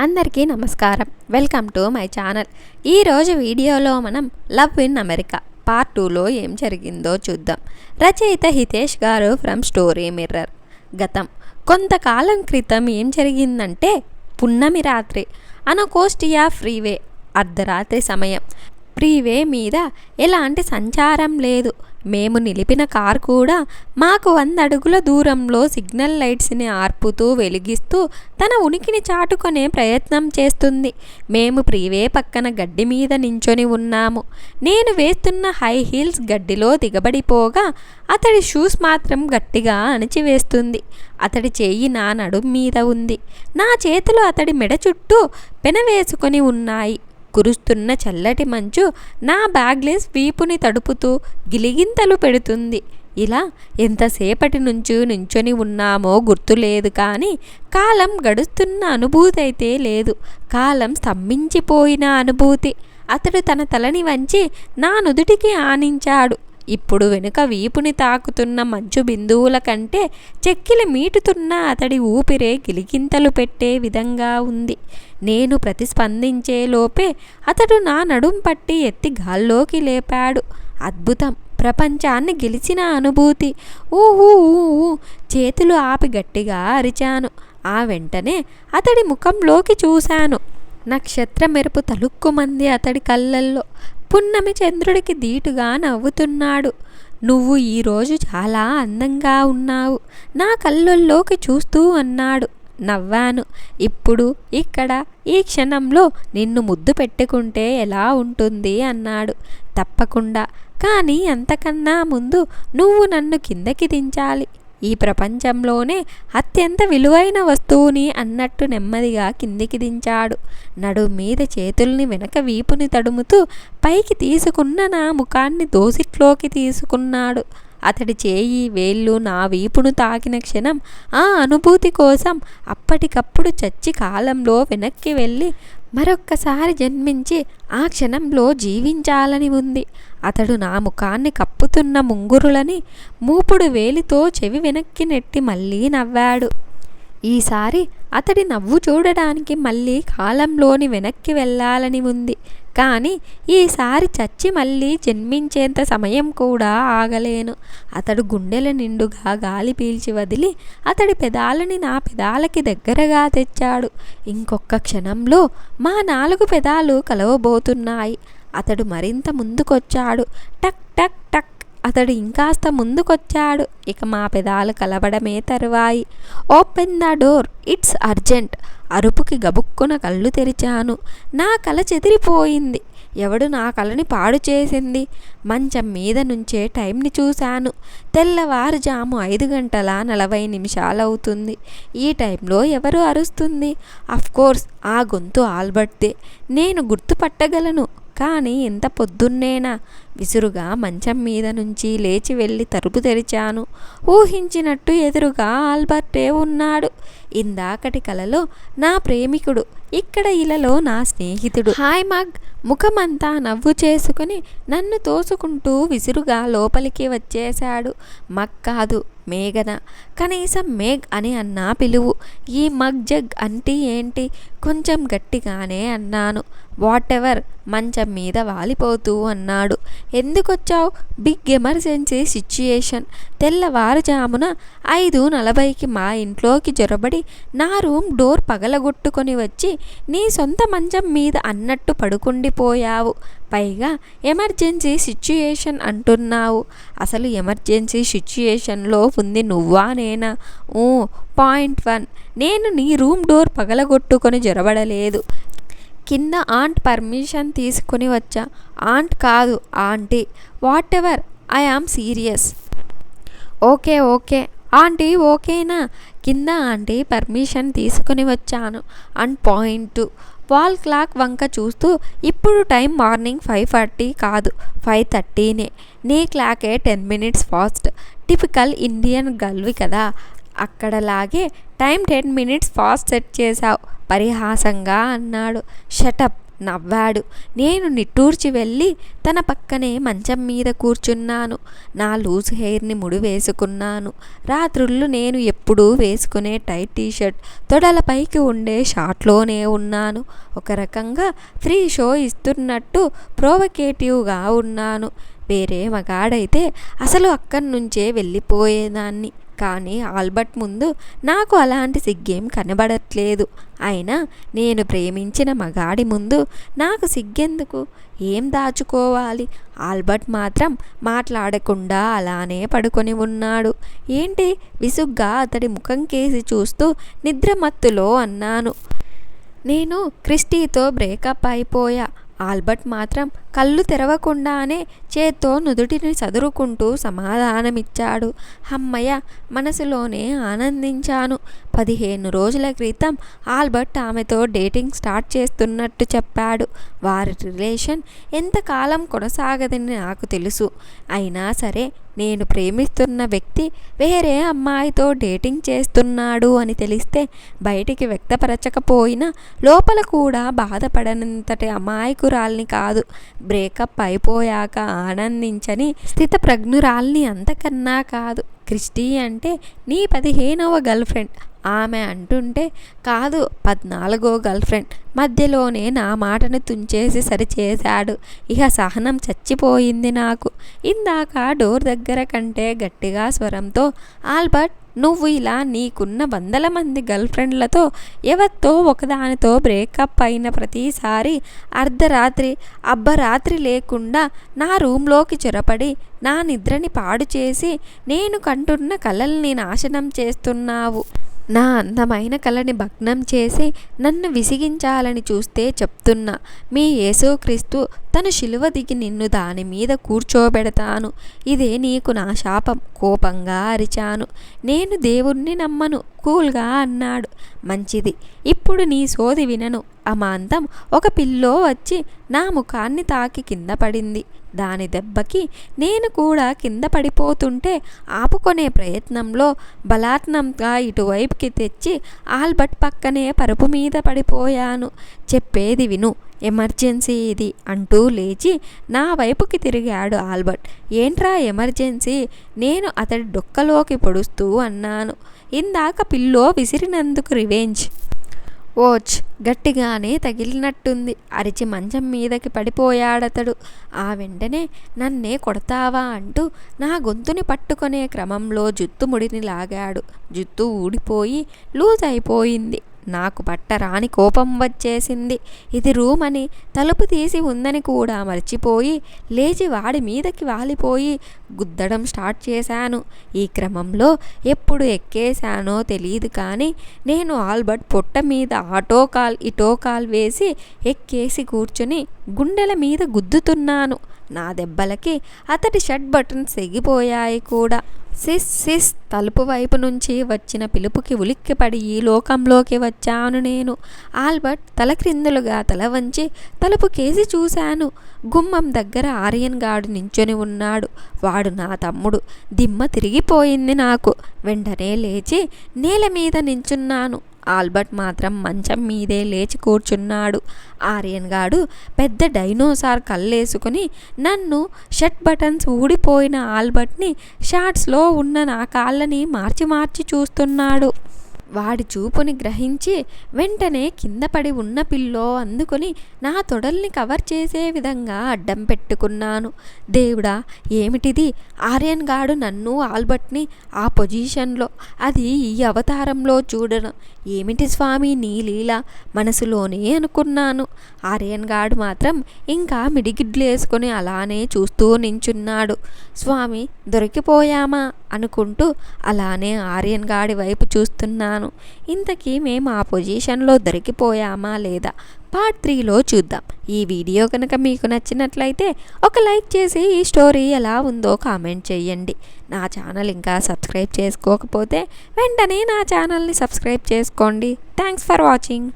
అందరికీ నమస్కారం. Welcome to my channel. ఈరోజు వీడియోలో మనం లవ్ ఇన్ అమెరికా పార్ట్ టూలో ఏం జరిగిందో చూద్దాం. రచయిత హితేష్ గారు ఫ్రమ్ స్టోరీ మిర్రర్. గతం. కొంతకాలం క్రితం ఏం జరిగిందంటే పున్నమి రాత్రి అనకోస్టియా ఫ్రీవే అర్ధరాత్రి సమయం. ఫ్రీవే మీద ఎలాంటి సంచారం లేదు. మేము నిలిపిన కార్ కూడా మాకు వంద అడుగుల దూరంలో సిగ్నల్ లైట్స్ని ఆర్పుతూ వెలిగిస్తూ తన ఉనికిని చాటుకునే ప్రయత్నం చేస్తుంది. మేము ప్రీవే పక్కన గడ్డి మీద నించొని ఉన్నాము. నేను వేస్తున్న హై హీల్స్ గడ్డిలో దిగబడిపోగా అతడి షూస్ మాత్రం గట్టిగా అణిచివేస్తుంది. అతడి చేయి నా నడుం మీద ఉంది. నా చేతులు అతడి మెడ చుట్టూ పెనవేసుకొని ఉన్నాయి. కురుస్తున్న చల్లటి మంచు నా బ్యాగ్లెస్ వీపుని తడుపుతూ గిలిగింతలు పెడుతుంది. ఇలా ఎంతసేపటి నుంచి నించొని ఉన్నామో గుర్తులేదు కానీ కాలం గడుస్తున్న అనుభూతి అయితే లేదు. కాలం స్తంభించిపోయిన అనుభూతి. అతడు తన తలని వంచి నా నుదుటికి ఆనించాడు. ఇప్పుడు వెనుక వీపుని తాకుతున్న మంచు బిందువుల కంటే చెక్కిలి మీటుతున్న అతడి ఊపిరే గిలిగింతలు పెట్టే విధంగా ఉంది. నేను ప్రతిస్పందించే లోపే అతడు నా నడుం పట్టి ఎత్తి గాల్లోకి లేపాడు. అద్భుతం! ప్రపంచాన్ని గెలిచిన అనుభూతి! ఊహూ ఊ చేతులు ఆపి గట్టిగా అరిచాను. ఆ వెంటనే అతడి ముఖంలోకి చూశాను. నక్షత్ర మెరుపు తలుక్కుమంది అతడి కళ్ళల్లో. పున్నమి చంద్రుడికి ధీటుగా నవ్వుతున్నాడు. నువ్వు ఈరోజు చాలా అందంగా ఉన్నావు. నా కళ్ళల్లోకి చూస్తూ అన్నాడు. నవ్వాను. ఇప్పుడు ఇక్కడ ఈ క్షణంలో నిన్ను ముద్దు పెట్టుకుంటే ఎలా ఉంటుంది? అన్నాడు. తప్పకుండా. కానీ అంతకన్నా ముందు నువ్వు నన్ను కిందకి దించాలి. ఈ ప్రపంచంలోనే అత్యంత విలువైన వస్తువుని అన్నట్టు నెమ్మదిగా కిందికి దించాడు. నడు మీద చేతుల్ని వెనక వీపుని తడుముతూ పైకి తీసుకున్న నా ముఖాన్ని దోసిట్లోకి తీసుకున్నాడు. అతడి చేయి వేళ్ళు నా వీపును తాకిన క్షణం ఆ అనుభూతి కోసం అప్పటికప్పుడు చచ్చి కాలంలో వెనక్కి వెళ్ళి మరొక్కసారి జన్మించి ఆ క్షణంలో జీవించాలని ఉంది. అతడు నా ముఖాన్ని కప్పుతున్న ముంగురులని మూపుడు వేలితో చెవి వెనక్కి నెట్టి మళ్ళీ నవ్వాడు. ఈసారి అతడి నవ్వు చూడడానికి మళ్ళీ కాలంలోని వెనక్కి వెళ్ళాలని ఉంది. కానీ ఈసారి చచ్చి మళ్ళీ జన్మించేంత సమయం కూడా ఆగలేను. అతడు గుండెల నిండుగా గాలి పీల్చి వదిలి అతడి పెదాలని నా పెదాలకి దగ్గరగా తెచ్చాడు. ఇంకొక క్షణంలో మా నాలుగు పెదాలు కలవబోతున్నాయి. అతడు మరింత ముందుకొచ్చాడు. టక్ టక్ టక్ అతడు ఇంకాస్త ముందుకొచ్చాడు. ఇక మా పెదాలు కలవడమే తరువాయి. Open the door it's urgent. అరుపుకి గబుక్కున కళ్ళు తెరిచాను. నా కల చెదిరిపోయింది. ఎవడు నా కలని పాడు చేసింది? మంచం మీద నుంచే టైంని చూశాను. తెల్లవారుజాము ఐదు గంటల నలభై నిమిషాలవుతుంది. ఈ టైంలో ఎవరు అరుస్తుంది? కోర్స్ ఆ గొంతు ఆల్బర్ట్దే. నేను గుర్తుపట్టగలను. కానీ ఇంత పొద్దున్నేనా? విసురుగా మంచం మీద నుంచి లేచి వెళ్ళి తలుపు తెరిచాను. ఊహించినట్టు ఎదురుగా ఆల్బర్టే ఉన్నాడు. ఇందాకటి కలలో నా ప్రేమికుడు ఇక్కడ ఇలలో నా స్నేహితుడు. Hi mug! ముఖమంతా నవ్వు చేసుకుని నన్ను తోసుకుంటూ విసురుగా లోపలికి వచ్చేశాడు. మగ్ కాదు మేఘన. కనీసం మేఘ్ అని అన్నా పిలువు. ఈ మగ్ జగ్ అంటే ఏంటి? కొంచెం గట్టిగానే అన్నాను. వాట్ ఎవర్ మంచం మీద వాలిపోతూ అన్నాడు. ఎందుకొచ్చావు? Big emergency situation. తెల్లవారుజామున ఐదు నలభైకి మా ఇంట్లోకి జొరబడి నా రూమ్ డోర్ పగలగొట్టుకొని వచ్చి నీ సొంత మంచం మీద అన్నట్టు పడుకుండిపోయావు. పైగా ఎమర్జెన్సీ సిచ్యుయేషన్ అంటున్నావు. అసలు ఎమర్జెన్సీ సిచ్యుయేషన్లో ఉంది నువ్వా నేనా? Oh point one. నేను నీ రూమ్ డోర్ పగలగొట్టుకొని జొరబడలేదు. కింద ఆంట్ పర్మిషన్ తీసుకుని వచ్చా. ఆంట్ కాదు aunty. Whatever I am serious. Okay okay. Aunty ఓకేనా? కింద ఆంటీ పర్మిషన్ తీసుకుని వచ్చాను. And point. వాల్ క్లాక్ వంక చూస్తూ ఇప్పుడు టైం మార్నింగ్ ఫైవ్ ఫార్టీ కాదు ఫైవ్ థర్టీనే. నీ క్లాకే ten minutes fast. Typical Indian గల్వి కదా. అక్కడలాగే time ten minutes fast set చేశావు. పరిహాసంగా అన్నాడు. షటప్ నవ్వాడు. నేను నిట్టూర్చి వెళ్ళి తన పక్కనే మంచం మీద కూర్చున్నాను. నా లూజ్ హెయిర్ని ముడి వేసుకున్నాను రాత్రుళ్ళు నేను ఎప్పుడూ వేసుకునే టైట్ టీషర్ట్ తొడలపైకి ఉండే షార్ట్లోనే ఉన్నాను. ఒక రకంగా ఫ్రీ షో ఇస్తున్నట్టు ప్రోవకేటివ్గా ఉన్నాను. వేరే మగాడైతే అసలు అక్కడి నుంచే వెళ్ళిపోయేదాన్ని. కానీ ఆల్బర్ట్ ముందు నాకు అలాంటి సిగ్గేం కనబడట్లేదు. అయినా నేను ప్రేమించిన మగాడి ముందు నాకు సిగ్గెందుకు? ఏం దాచుకోవాలి? ఆల్బర్ట్ మాత్రం మాట్లాడకుండా అలానే పడుకొని ఉన్నాడు. ఏంటి? విసుగ్గా అతడి ముఖం కేసి చూస్తూ నిద్రమత్తులో అన్నాను. నేను క్రిస్టీతో బ్రేకప్ అయిపోయా. ఆల్బర్ట్ మాత్రం కళ్ళు తెరవకుండానే చేత్తో నుదుటిని చదురుకుంటూ సమాధానమిచ్చాడు. అమ్మయ్య మనసులోనే ఆనందించాను. పదిహేను రోజుల క్రితం ఆల్బర్ట్ ఆమెతో డేటింగ్ స్టార్ట్ చేస్తున్నట్టు చెప్పాడు. వారి రిలేషన్ ఎంతకాలం కొనసాగదని నాకు తెలుసు. అయినా సరే నేను ప్రేమిస్తున్న వ్యక్తి వేరే అమ్మాయితో డేటింగ్ చేస్తున్నాడు అని తెలిస్తే బయటికి వ్యక్తపరచకపోయినా లోపల కూడా బాధపడనంతటి అమాయకురాల్ని కాదు. బ్రేకప్ అయిపోయాక ఆనందించని స్థితప్రజ్ఞురాల్ని అంతకన్నా కాదు. క్రిస్టీ అంటే నీ పదిహేనవ గర్ల్ ఫ్రెండ్. ఆమె అంటుంటే కాదు పద్నాలుగో గర్ల్ ఫ్రెండ్. మధ్యలోనే నా మాటను తుంచేసి సరిచేశాడు. ఇక సహనం చచ్చిపోయింది నాకు. ఇందాక డోర్ దగ్గర కంటే గట్టిగా స్వరంతో ఆల్బర్ట్ నువ్వు ఇలా నీకున్న వందల మంది గర్ల్ ఫ్రెండ్లతో ఎవరితో ఒకదానితో బ్రేకప్ అయిన ప్రతిసారి అర్ధరాత్రి అబ్బరాత్రి లేకుండా నా రూమ్లోకి చొరపడి నా నిద్రని పాడు చేసి నేను కంటున్న కలల్ని నాశనం చేస్తున్నావు. నా అందమైన కళని భగ్నం చేసి నన్ను విసిగించాలని చూస్తే చెప్తున్నా మీ యేసుక్రీస్తు తను శిలువ దిగి నిన్ను దాని మీద కూర్చోబెడతాను. ఇదే నీకు నా శాపం. కోపంగా అరిచాను. నేను దేవుణ్ణి నమ్మను. కూల్గా అన్నాడు. మంచిది. ఇప్పుడు నీ సోది వినను. అమాంతం ఒక పిల్లో వచ్చి నా ముఖాన్ని తాకి కింద పడింది. దాని దెబ్బకి నేను కూడా కింద పడిపోతుంటే ఆపుకునే ప్రయత్నంలో బలాత్నంగా ఇటువైపుకి తెచ్చి ఆల్బర్ట్ పక్కనే పరుపు మీద పడిపోయాను. చెప్పేది విను ఎమర్జెన్సీ ఇది అంటూ లేచి నా వైపుకి తిరిగాడు ఆల్బర్ట్. ఏంట్రా ఎమర్జెన్సీ? నేను అతడి డొక్కలోకి పొడుస్తూ అన్నాను. ఇందాక పిల్లో విసిరినందుకు రివెంజ్. ఓచ్ గట్టిగానే తగిలినట్టుంది. అరిచి మంచం మీదకి పడిపోయాడతడు. ఆ వెంటనే నన్నే కొడతావా అంటూ నా గొంతుని పట్టుకునే క్రమంలో జుత్తు ముడిని లాగాడు. జుత్తు ఊడిపోయి లూజ్ అయిపోయింది. నాకు పట్టరాని కోపం వచ్చేసింది. ఇది రూమ్ అని తలుపు తీసి ఉందని కూడా మర్చిపోయి లేచి వాడి మీదకి వాలిపోయి గుద్దడం స్టార్ట్ చేశాను. ఈ క్రమంలో ఎప్పుడు ఎక్కేశానో తెలియదు కానీ నేను ఆల్బర్ట్ పొట్ట మీద ఆటో కాల్ ఇటో కాల్ వేసి ఎక్కేసి కూర్చుని గుండెల మీద గుద్దుతున్నాను. నా దెబ్బలకి అతడి షర్ట్ బటన్స్ ఎగిపోయాయి కూడా. సిస్ సిస్ తలుపు వైపు నుంచి వచ్చిన పిలుపుకి ఉలిక్కిపడి ఈ లోకంలోకి వచ్చాను నేను. ఆల్బర్ట్ తలక్రిందులుగా తల వంచి తలుపు కేసి చూశాను. గుమ్మం దగ్గర ఆర్యన్ గాడు నించొని ఉన్నాడు. వాడు నా తమ్ముడు. దిమ్మ తిరిగిపోయింది నాకు. వెంటనే లేచి నేల మీద నించున్నాను. ఆల్బర్ట్ మాత్రం మంచం మీదే లేచి కూర్చున్నాడు. ఆర్యన్ గాడు పెద్ద డైనోసార్ కళ్ళేసుకుని నన్ను షర్ట్ బటన్స్ ఊడిపోయిన ఆల్బర్ట్ని షార్ట్స్లో ఉన్న నా కాళ్ళని మార్చి మార్చి చూస్తున్నాడు. వాడి చూపుని గ్రహించి వెంటనే కింద పడి ఉన్న పిల్లో అందుకొని నా తొడల్ని కవర్ చేసే విధంగా అడ్డం పెట్టుకున్నాను. దేవుడా ఏమిటిది? ఆర్యన్ గాడు నన్ను ఆల్బర్ట్ని ఆ పొజిషన్లో అది ఈ అవతారంలో చూడడం ఏమిటి స్వామి నీ లీల? మనసులోనే అనుకున్నాను. ఆర్యన్ గాడు మాత్రం ఇంకా మిడిగిడ్లు వేసుకుని అలానే చూస్తూ నించున్నాడు. స్వామి దొరికిపోయామా? అనుకుంటూ అలానే ఆర్యన్ గాడి వైపు చూస్తున్నాను. ఇంతకీ మేము ఆ పొజిషన్లో దొరికిపోయామా లేదా? పార్ట్ త్రీలో చూద్దాం. ఈ వీడియో కనుక మీకు నచ్చినట్లయితే ఒక లైక్ చేసి ఈ స్టోరీ ఎలా ఉందో కామెంట్ చేయండి. నా ఛానల్ ఇంకా సబ్స్క్రైబ్ చేసుకోకపోతే వెంటనే నా ఛానల్ని సబ్స్క్రైబ్ చేసుకోండి. Thanks for watching.